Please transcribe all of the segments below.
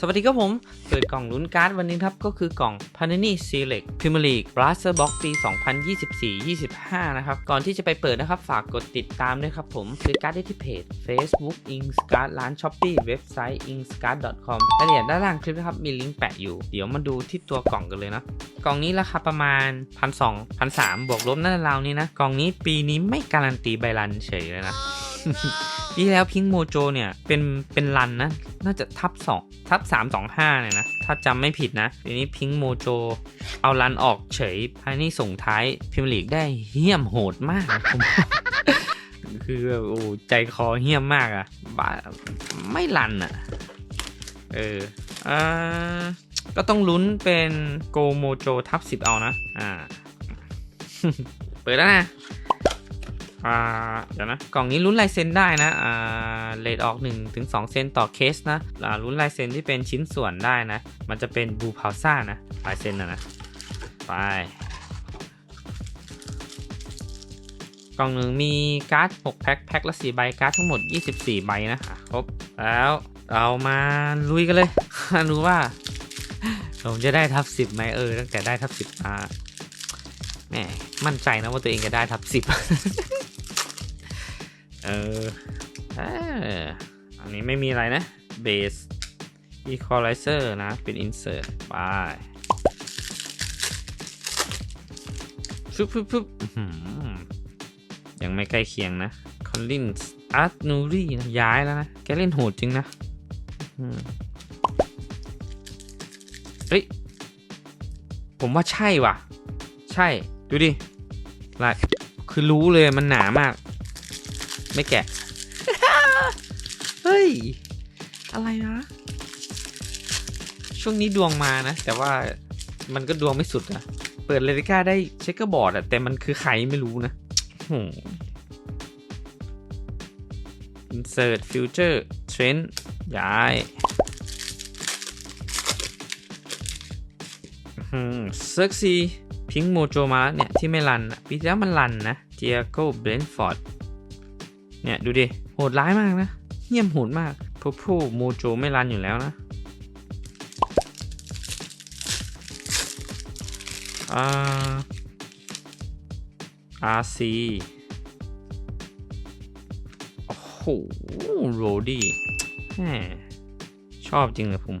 สวัสดีครับผม เปิดกล่องลุ้นการ์ดวันนี้ครับ ก็คือกล่อง Panini Select Premier League Blaster Box ปี 2024-25 นะครับ ก่อนที่จะไปเปิดนะครับ ฝากกดติดตามด้วยครับผมซื้อการ์ดได้ที่เพจ Facebook Inkcard ร้าน Shopee เว็บไซต์ inkcard.com รายละเอียดด้านล่างคลิปนะครับ มีลิงก์แปะอยู่ เดี๋ยวมาดูที่ตัวกล่องกันเลยนะ กล่องนี้ราคาประมาณ 1,200 1 3บวกลบน่าจะราวนี้นะ กล่องนี้ปีนี้ไม่การันตีใบรันเฉยเลยนะปีที่แล้วพิงโมโจเนี่ยเป็นเป็นรันนะ น่าจะทับสองทับสามสองห้าเนี่ยนะ ถ้าจำไม่ผิดนะทีนี้พิงโมโจเอารันออกเฉยภายนี้ส่งท้ายพิมลีกได้เหี้ยมโหดมากผมคือแบบโอ้ใจคอเหี้ยมมากอะบ้าไม่รันอะเอออ่าก็ต้องลุ้นเป็นโกโมโจทับสิบเอานะ อ่า เปิดแล้วนะ อ่าเดี๋ยวนะ กล่องนี้ลุ้นลายเซ็นได้นะอ่าเลทออก1ถึง2เซนต่อเคสนะอ่าลุ้นลายเซ็นที่เป็นชิ้นส่วนได้นะ มันจะเป็นบูพาวซ่านะลายเซ็นนะนะไปกล่องหนึ่งมีการ์ด 6 แพ็ค แพ็คละ 4 ใบ การ์ดทั้งหมด 24 ใบนะอะครบ แล้วเรามาลุยกันเลยรู้ว่า ผมจะได้ทับ 10ไหมเออ ตั้งแต่ได้ทับ 10มาแหมมั่นใจนะว่าตัวเองจะได้ทับ 10 เออเอออันนี้ไม่มีอะไรนะ base equalizer นะ เป็น insert ไปฟึบฟึบฟึบยังไม่ใกล้เคียงนะ Collins Art n u r i นะ ย้ายแล้วนะ แกเล่นโหดจริงนะเฮ้ย ผมว่าใช่ว่ะ ใช่ ดูดิลายคือรู้เลยมันหนามาก ไม่แกะ เฮ้ย อะไรนะ ช่วงนี้ดวงมานะ แต่ว่ามันก็ดวงไม่สุดอะเปิดเลริก้าได้เช็คเกอร์บอร์ดอะแต่มันคือใครไม่รู้นะโอ้โห insert future trend ย้ายเซิร์กซีพิงโมโจมาแล้วเนี่ย ที่ไม่รันอะปีที่แล้วมันรันนะเจียโก้เบรนฟอร์ด เนี่ยดูดิ โหดร้ายมากนะเยี่ยมโหดมากพวกผู้โมโจไม่รันอยู่แล้วนะอ่า RC โอ้โหโรดี้แหมชอบจริงเลยผม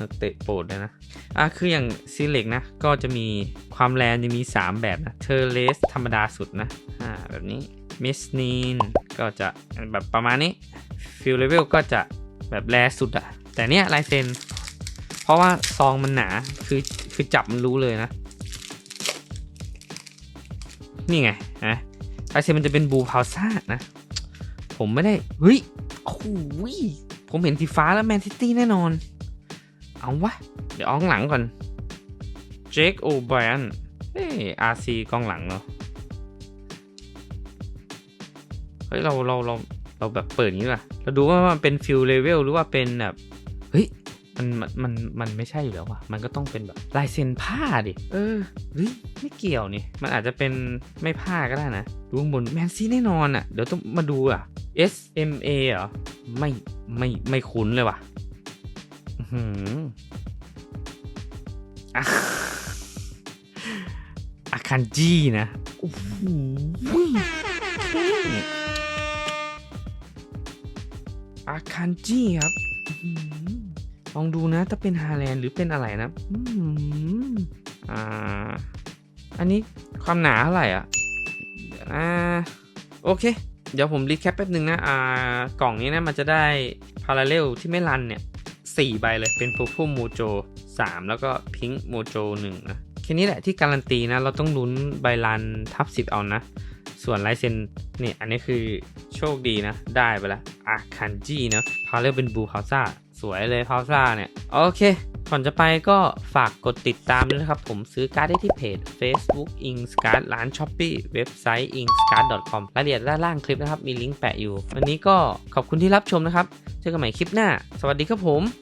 นักเตะโปรดเลยนะ อะ คืออย่างซีเล็กนะ ก็จะมีความแรงจะมี 3 แบบนะ เทอร์เลสธรรมดาสุดนะ อ่า แบบนี้ มิสนีนก็จะแบบประมาณนี้ฟิลเลเวลก็จะแบบแรสุดอะแต่เนี้ยลายเซ็น เพราะว่าซองมันหนาคือคือจับมันรู้เลยนะ นี่ไงนะลายเซ็นมันจะเป็นบูพาวซ่านะ ผมไม่ได้ เฮ้ยโอ้ยผมเห็นสีฟ้าแล้วแมนซิตี้แน่นอน เอาวะ เดี๋ยวเอข้างหลังก่อนเจคโอไบรอันเอ้อาร์ซีกองหลังเนาะ เฮ้ยเราเราเราเราแบบเปิดอย่างนี้ป่ะเราดูว่ามันเป็นฟิลเลเวลหรือว่าเป็นแบบเฮ้ยมันมันมันมันไม่ใช่อยู่แล้วว่ะ มันก็ต้องเป็นแบบลายเซ็นผ้าดิ เออเฮ้ยไม่เกี่ยวนี่ มันอาจจะเป็นไม่ผ้าก็ได้นะ ดูข้างบนแมนซีแน่นอนอะ เดี๋ยวต้องมาดูอะ S M A เหรอ ไม่ไม่ไม่คุ้นเลยว่ะอื้อหืออะอาคันจีนะโอ้โห อาคันจี้ครับอื้อหือลองดูนะถ้าเป็นฮาแลนด์หรือเป็นอะไรนะอื้อหืออ่า อันนี้ความหนาเท่าไหร่อะเดี๋ยวนะโอเค เดี๋ยวผมรีแคปแป๊บนึงนะอ่ากล่องนี้นะมันจะได้พาราเรลที่ไม่รันเนี่ยสี่ใบเลยเป็น Purple Mojo 3 แล้วก็ Pink Mojo 1นะแค่นี้แหละที่การันตีนะ เราต้องลุ้นใบรันทับ 10 เอานะ ส่วนลายเซ็นนี่อันนี้คือโชคดีนะ ได้ไปแล้ว อาคันจีนะพาเรียกเป็นบูพาวซ่าสวยเลยพาวซ่าเนี่ยโอเคก่อนจะไปก็ฝากกดติดตามด้วยนะครับ ผมซื้อการ์ดได้ที่เพจ Facebook i n s c a r d ร้าน s h o p e e เว็บไซต์ i n s c a r d com รายละเอียดด้านล่างคลิปนะครับ มีลิงก์แปะอยู่ วันนี้ก็ขอบคุณที่รับชมนะครับ เจอกันใหม่คลิปหน้า สวัสดีครับผม